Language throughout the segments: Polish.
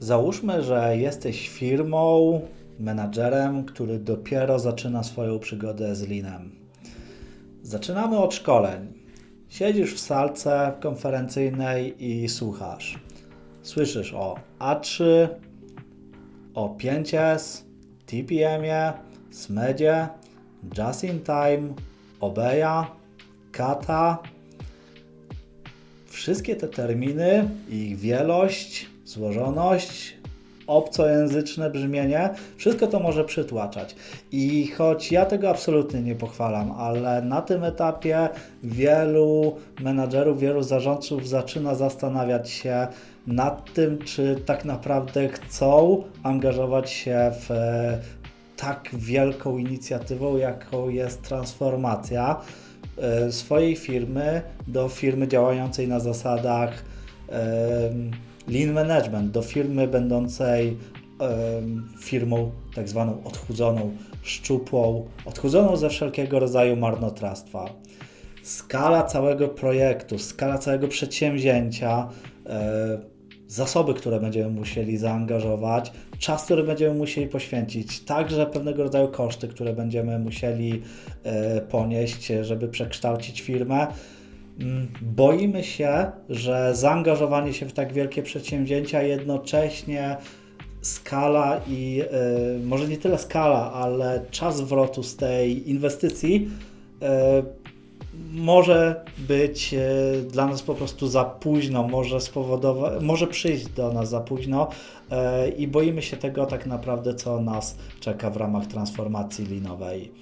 Załóżmy, że jesteś firmą, menadżerem, który dopiero zaczyna swoją przygodę z linem. Zaczynamy od szkoleń. Siedzisz w salce konferencyjnej i słuchasz. Słyszysz o A3, o 5S, TPM-ie, SMEDzie, Just in Time, Obeya, Kata. Wszystkie te terminy, ich wielość, złożoność, obcojęzyczne brzmienie, wszystko to może przytłaczać. I choć ja tego absolutnie nie pochwalam, ale na tym etapie wielu menadżerów, wielu zarządców zaczyna zastanawiać się nad tym, czy tak naprawdę chcą angażować się w e, tak wielką inicjatywą, jaką jest transformacja e, swojej firmy do firmy działającej na zasadach lean management, do firmy będącej firmą tak zwaną odchudzoną, szczupłą, odchudzoną ze wszelkiego rodzaju marnotrawstwa. Skala całego projektu, skala całego przedsięwzięcia, e, zasoby, które będziemy musieli zaangażować, czas, który będziemy musieli poświęcić, także pewnego rodzaju koszty, które będziemy musieli e, ponieść, żeby przekształcić firmę. Mm, Boimy się, że zaangażowanie się w tak wielkie przedsięwzięcia jednocześnie skala i e, może nie tyle skala, ale czas zwrotu z tej inwestycji e, może być e, dla nas po prostu za późno, może spowodować, może przyjść do nas za późno e, i boimy się tego tak naprawdę, co nas czeka w ramach transformacji linowej.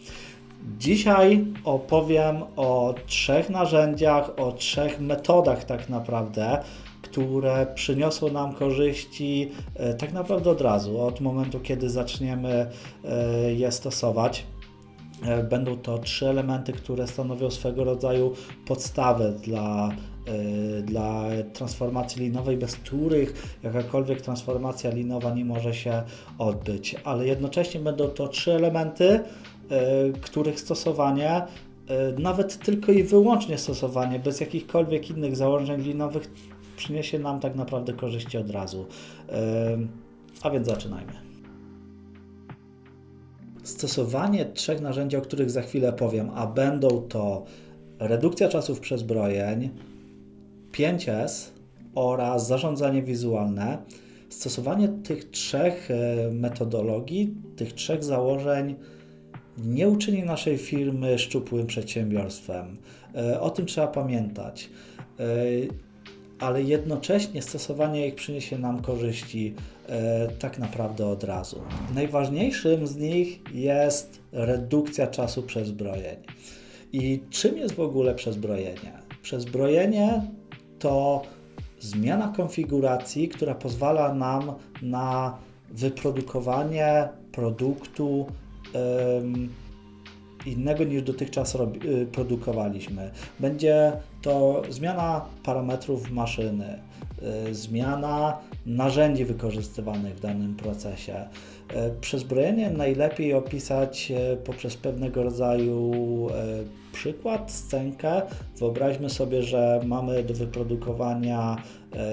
Dzisiaj opowiem o trzech narzędziach, o trzech metodach tak naprawdę, które przyniosą nam korzyści e, tak naprawdę od razu, od momentu, kiedy zaczniemy e, je stosować. E, Będą to trzy elementy, które stanowią swego rodzaju podstawę dla, dla transformacji linowej, bez których jakakolwiek transformacja linowa nie może się odbyć. Ale jednocześnie będą to trzy elementy, których stosowanie, e, nawet tylko i wyłącznie stosowanie, bez jakichkolwiek innych założeń linowych, przyniesie nam tak naprawdę korzyści od razu. E, A więc zaczynajmy. Stosowanie trzech narzędzi, o których za chwilę powiem, a będą to redukcja czasów przezbrojeń, 5S oraz zarządzanie wizualne. Stosowanie tych trzech e, metodologii, tych trzech założeń nie uczyni naszej firmy szczupłym przedsiębiorstwem. E, O tym trzeba pamiętać. E, Ale jednocześnie stosowanie ich przyniesie nam korzyści e, tak naprawdę od razu. Najważniejszym z nich jest redukcja czasu przezbrojeń. I czym jest w ogóle przezbrojenie? Przezbrojenie to zmiana konfiguracji, która pozwala nam na wyprodukowanie produktu innego niż dotychczas robi, y, produkowaliśmy. Będzie to zmiana parametrów maszyny, y, zmiana narzędzi wykorzystywanych w danym procesie. Y, Przezbrojenie najlepiej opisać y, poprzez pewnego rodzaju y, przykład, scenkę. Wyobraźmy sobie, że mamy do wyprodukowania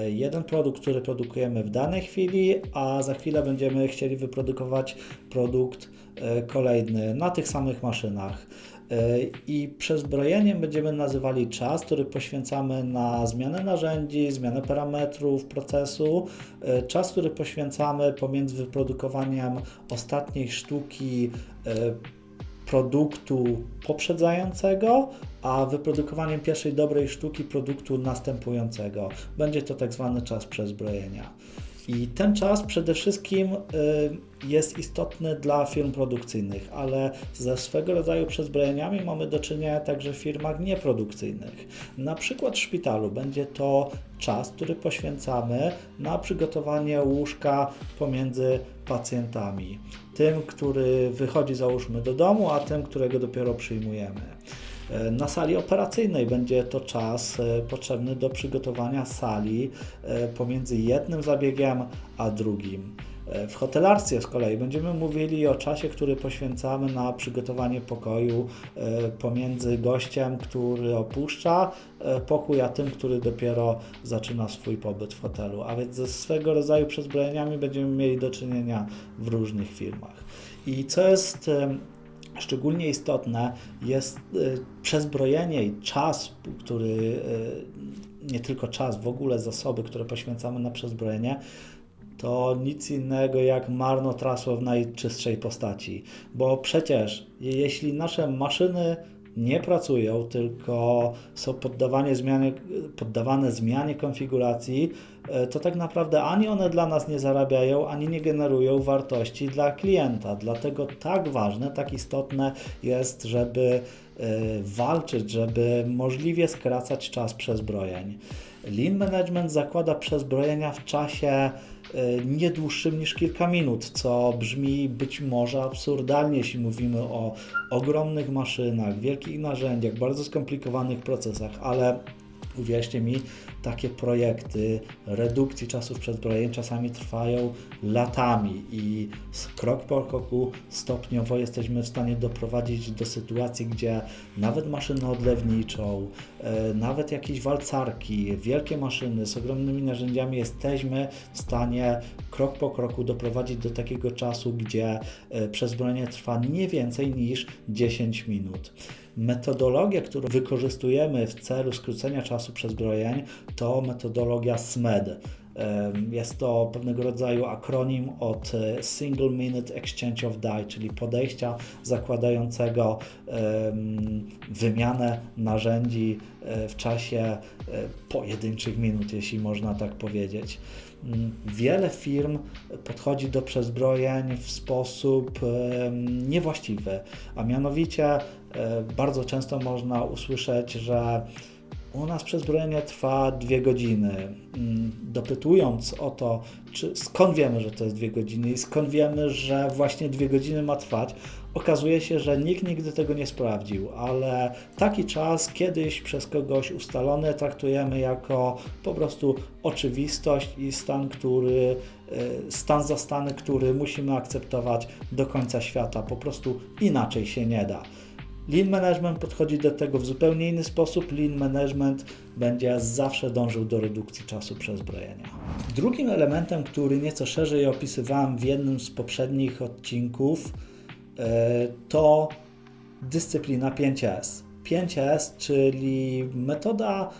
y, jeden produkt, który produkujemy w danej chwili, a za chwilę będziemy chcieli wyprodukować produkt y, kolejny na tych samych maszynach. Y, I przezbrojeniem będziemy nazywali czas, który poświęcamy na zmianę narzędzi, zmianę parametrów procesu, czas, który poświęcamy pomiędzy wyprodukowaniem ostatniej sztuki produktu poprzedzającego, a wyprodukowaniem pierwszej dobrej sztuki produktu następującego. Będzie to tak zwany czas przezbrojenia. I ten czas przede wszystkim y, jest istotny dla firm produkcyjnych, ale ze swego rodzaju przezbrojeniami mamy do czynienia także w firmach nieprodukcyjnych. Na przykład w szpitalu będzie to czas, który poświęcamy na przygotowanie łóżka pomiędzy pacjentami. Tym, który wychodzi załóżmy do domu, a tym, którego dopiero przyjmujemy. E, Na sali operacyjnej będzie to czas e, potrzebny do przygotowania sali e, pomiędzy jednym zabiegiem a drugim. W hotelarstwie z kolei będziemy mówili o czasie, który poświęcamy na przygotowanie pokoju pomiędzy gościem, który opuszcza pokój, a tym, który dopiero zaczyna swój pobyt w hotelu. A więc ze swego rodzaju przezbrojeniami będziemy mieli do czynienia w różnych firmach. I co jest szczególnie istotne, jest y, przezbrojenie i czas, który y, nie tylko czas, w ogóle zasoby, które poświęcamy na przezbrojenie, to nic innego jak marnotrawstwo w najczystszej postaci. Bo przecież jeśli nasze maszyny nie pracują, tylko są poddawane zmianie, poddawane zmianie konfiguracji, e, to tak naprawdę ani one dla nas nie zarabiają, ani nie generują wartości dla klienta. Dlatego tak ważne, tak istotne jest, żeby walczyć, żeby możliwie skracać czas przezbrojeń. Lean Management zakłada przezbrojenia w czasie e, nie dłuższym niż kilka minut, co brzmi być może absurdalnie, jeśli mówimy o ogromnych maszynach, wielkich narzędziach, bardzo skomplikowanych procesach, ale uwierzcie mi, takie projekty redukcji czasów przezbrojeń czasami trwają latami i krok po kroku stopniowo jesteśmy w stanie doprowadzić do sytuacji, gdzie nawet maszynę odlewniczą, e, nawet jakieś walcarki, wielkie maszyny z ogromnymi narzędziami jesteśmy w stanie krok po kroku doprowadzić do takiego czasu, gdzie e, przezbrojenie trwa nie więcej niż 10 minut. Metodologia, którą wykorzystujemy w celu skrócenia czasu przezbrojeń, to metodologia SMED. Jest to pewnego rodzaju akronim od e, Single Minute Exchange of Die, czyli podejścia zakładającego wymianę narzędzi e, w czasie e, pojedynczych minut, jeśli można tak powiedzieć. Mm, Wiele firm podchodzi do przezbrojeń w sposób niewłaściwy, a mianowicie bardzo często można usłyszeć, że u nas przezbrojenie trwa dwie godziny. Mm, Dopytując o to, czy, skąd wiemy, że to jest dwie godziny i skąd wiemy, że właśnie dwie godziny ma trwać, okazuje się, że nikt nigdy tego nie sprawdził, ale taki czas kiedyś przez kogoś ustalony traktujemy jako po prostu oczywistość i stan, który, e, stan zastany, który musimy akceptować do końca świata. Po prostu inaczej się nie da. Lean Management podchodzi do tego w zupełnie inny sposób. Lean Management będzie zawsze dążył do redukcji czasu przezbrojenia. Drugim elementem, który nieco szerzej opisywałem w jednym z poprzednich odcinków, e, to dyscyplina 5S. 5S, czyli metoda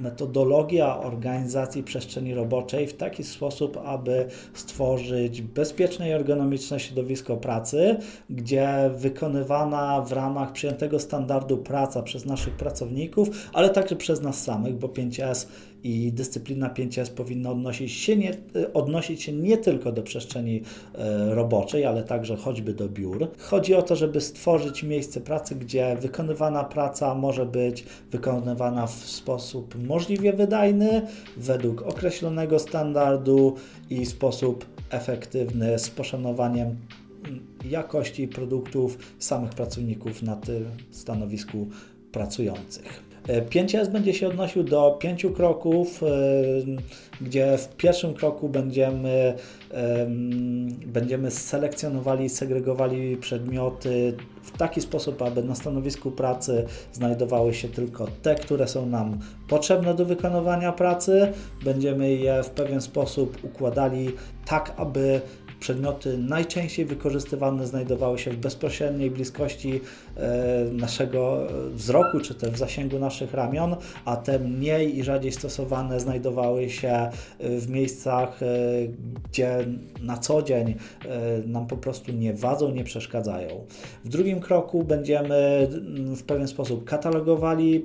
metodologia organizacji przestrzeni roboczej w taki sposób, aby stworzyć bezpieczne i ergonomiczne środowisko pracy, gdzie wykonywana w ramach przyjętego standardu praca przez naszych pracowników, ale także przez nas samych, bo 5S i dyscyplina 5S powinna odnosić się nie, odnosić się nie tylko do przestrzeni e, roboczej, ale także choćby do biur. Chodzi o to, żeby stworzyć miejsce pracy, gdzie wykonywana praca może być wykonywana w sposób możliwie wydajny, według określonego standardu i sposób efektywny, z poszanowaniem mm, jakości produktów samych pracowników na tym stanowisku pracujących. E, 5S będzie się odnosił do pięciu kroków, e, gdzie w pierwszym kroku będziemy, em, będziemy selekcjonowali, segregowali przedmioty w taki sposób, aby na stanowisku pracy znajdowały się tylko te, które są nam potrzebne do wykonywania pracy. Będziemy je w pewien sposób układali tak, aby przedmioty najczęściej wykorzystywane znajdowały się w bezpośredniej bliskości e, naszego wzroku, czy też w zasięgu naszych ramion, a te mniej i rzadziej stosowane znajdowały się e, w miejscach, e, gdzie na co dzień nam po prostu nie wadzą, nie przeszkadzają. W drugim kroku będziemy mm, w pewien sposób katalogowali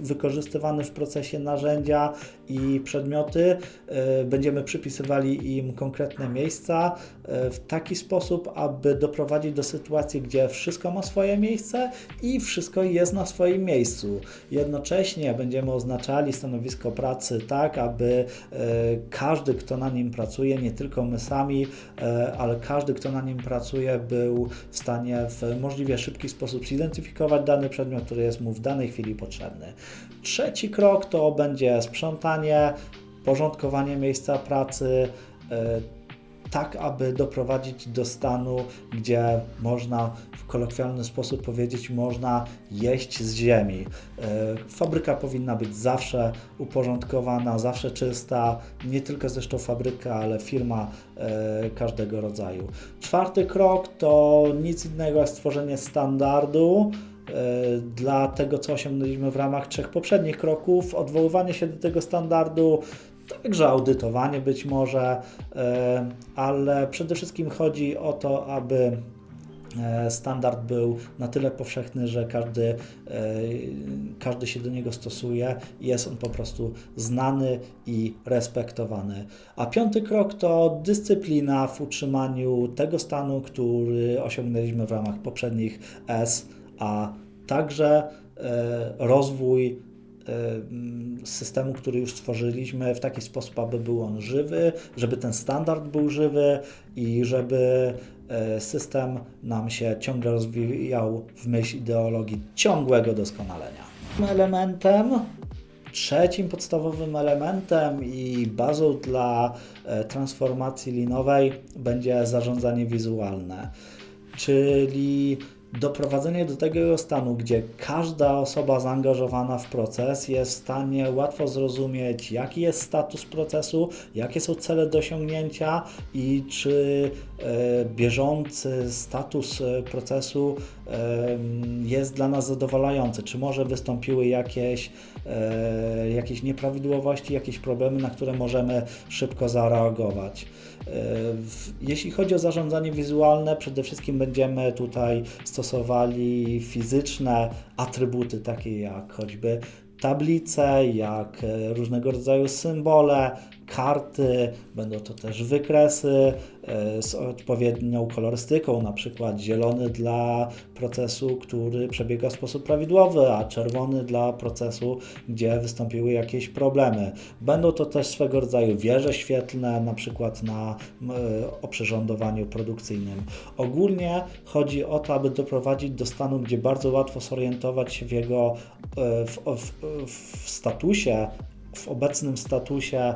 wykorzystywane w procesie narzędzia i przedmioty, będziemy przypisywali im konkretne miejsca e, w taki sposób, aby doprowadzić do sytuacji, gdzie wszystko ma swoje miejsce i wszystko jest na swoim miejscu. Jednocześnie będziemy oznaczali stanowisko pracy tak, aby e, każdy, kto na nim pracuje, nie tylko my sami, e, ale każdy, kto na nim pracuje, był w stanie w możliwie szybki sposób zidentyfikować dany przedmiot, który jest mu w danej chwili potrzebny. Trzeci krok to będzie sprzątanie, porządkowanie miejsca pracy, tak aby doprowadzić do stanu, gdzie można w kolokwialny sposób powiedzieć, można jeść z ziemi. E, Fabryka powinna być zawsze uporządkowana, zawsze czysta, nie tylko zresztą fabryka, ale firma e, każdego rodzaju. Czwarty krok to nic innego jak stworzenie standardu e, dla tego, co osiągnęliśmy w ramach trzech poprzednich kroków, odwoływanie się do tego standardu, także audytowanie być może, e, ale przede wszystkim chodzi o to, aby e, standard był na tyle powszechny, że każdy, e, każdy się do niego stosuje jest on po prostu znany i respektowany. A piąty krok to dyscyplina w utrzymaniu tego stanu, który osiągnęliśmy w ramach poprzednich S, a także rozwój systemu, który już stworzyliśmy w taki sposób, aby był on żywy, żeby ten standard był żywy i żeby e, system nam się ciągle rozwijał w myśl ideologii ciągłego doskonalenia. Elementem Trzecim podstawowym elementem i bazą dla e, transformacji linowej będzie zarządzanie wizualne, czyli doprowadzenie do takiego stanu, gdzie każda osoba zaangażowana w proces jest w stanie łatwo zrozumieć, jaki jest status procesu, jakie są cele do osiągnięcia i czy e, bieżący status e, procesu e, jest dla nas zadowalający, czy może wystąpiły jakieś, jakieś nieprawidłowości, jakieś problemy, na które możemy szybko zareagować. E, Jeśli chodzi o zarządzanie wizualne, przede wszystkim będziemy tutaj stosowali fizyczne atrybuty, takie jak choćby tablice, jak e, różnego rodzaju symbole, karty, będą to też wykresy e, z odpowiednią kolorystyką, na przykład zielony dla procesu, który przebiega w sposób prawidłowy, a czerwony dla procesu, gdzie wystąpiły jakieś problemy. Będą to też swego rodzaju wieże świetlne, na przykład na e, oprzyrządowaniu produkcyjnym. Ogólnie chodzi o to, aby doprowadzić do stanu, gdzie bardzo łatwo zorientować się w jego e, w, w, w statusie, w obecnym statusie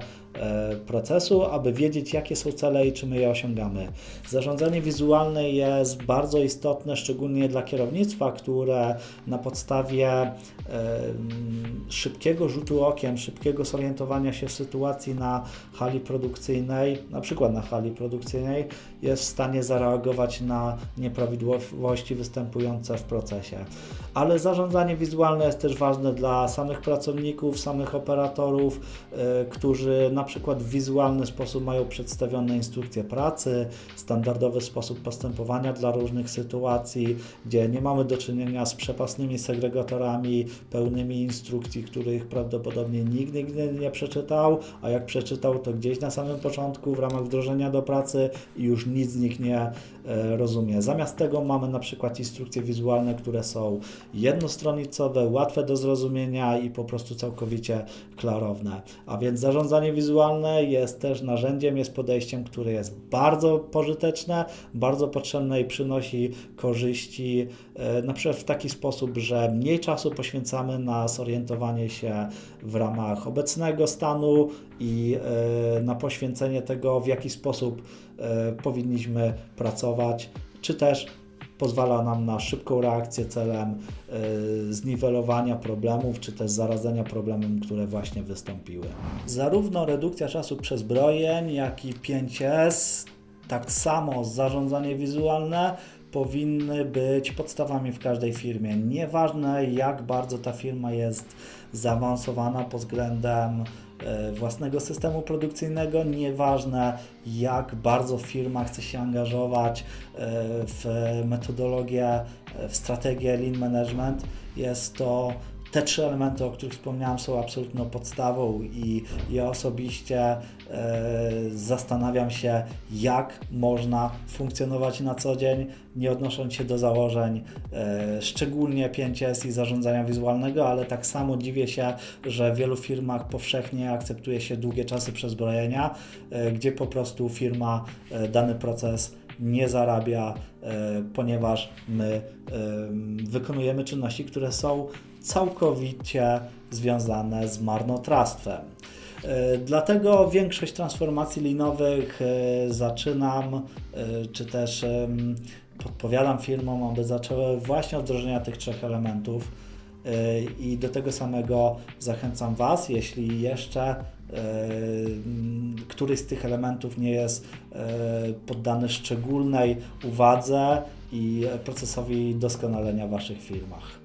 procesu, aby wiedzieć, jakie są cele i czy my je osiągamy. Zarządzanie wizualne jest bardzo istotne, szczególnie dla kierownictwa, które na podstawie e, mm, szybkiego rzutu okiem, szybkiego zorientowania się w sytuacji na hali produkcyjnej, na przykład na hali produkcyjnej, jest w stanie zareagować na nieprawidłowości występujące w procesie. Ale zarządzanie wizualne jest też ważne dla samych pracowników, samych operatorów, e, którzy na przykład w wizualny sposób mają przedstawione instrukcje pracy, standardowy sposób postępowania dla różnych sytuacji, gdzie nie mamy do czynienia z przepasnymi segregatorami, pełnymi instrukcji, których prawdopodobnie nikt nigdy nie przeczytał, a jak przeczytał, to gdzieś na samym początku w ramach wdrożenia do pracy i już nic z nich nie e, rozumie. Zamiast tego mamy na przykład instrukcje wizualne, które są jednostronicowe, łatwe do zrozumienia i po prostu całkowicie klarowne. A więc zarządzanie wizualne jest też narzędziem, jest podejściem, które jest bardzo pożyteczne, bardzo potrzebne i przynosi korzyści e, na przykład w taki sposób, że mniej czasu poświęcamy na zorientowanie się w ramach obecnego stanu i e, na poświęcenie tego, w jaki sposób e, powinniśmy pracować, czy też pozwala nam na szybką reakcję celem e, zniwelowania problemów, czy też zaradzenia problemem, które właśnie wystąpiły. Zarówno redukcja czasu przezbrojeń, jak i 5S, tak samo zarządzanie wizualne powinny być podstawami w każdej firmie. Nieważne jak bardzo ta firma jest zaawansowana pod względem własnego systemu produkcyjnego, nieważne jak bardzo firma chce się angażować e, w metodologię, e, w strategię lean management, jest to te trzy elementy, o których wspomniałem, są absolutną podstawą i ja osobiście e, zastanawiam się, jak można funkcjonować na co dzień, nie odnosząc się do założeń, e, szczególnie 5S i zarządzania wizualnego, ale tak samo dziwię się, że w wielu firmach powszechnie akceptuje się długie czasy przezbrojenia, e, gdzie po prostu firma dany proces nie zarabia, ponieważ my wykonujemy czynności, które są całkowicie związane z marnotrawstwem. E, Dlatego większość transformacji linowych e, zaczynam, e, czy też podpowiadam firmom, aby zaczęły właśnie od wdrożenia tych trzech elementów. I do tego samego zachęcam Was, jeśli jeszcze któryś z tych elementów nie jest poddany szczególnej uwadze i procesowi doskonalenia w Waszych firmach.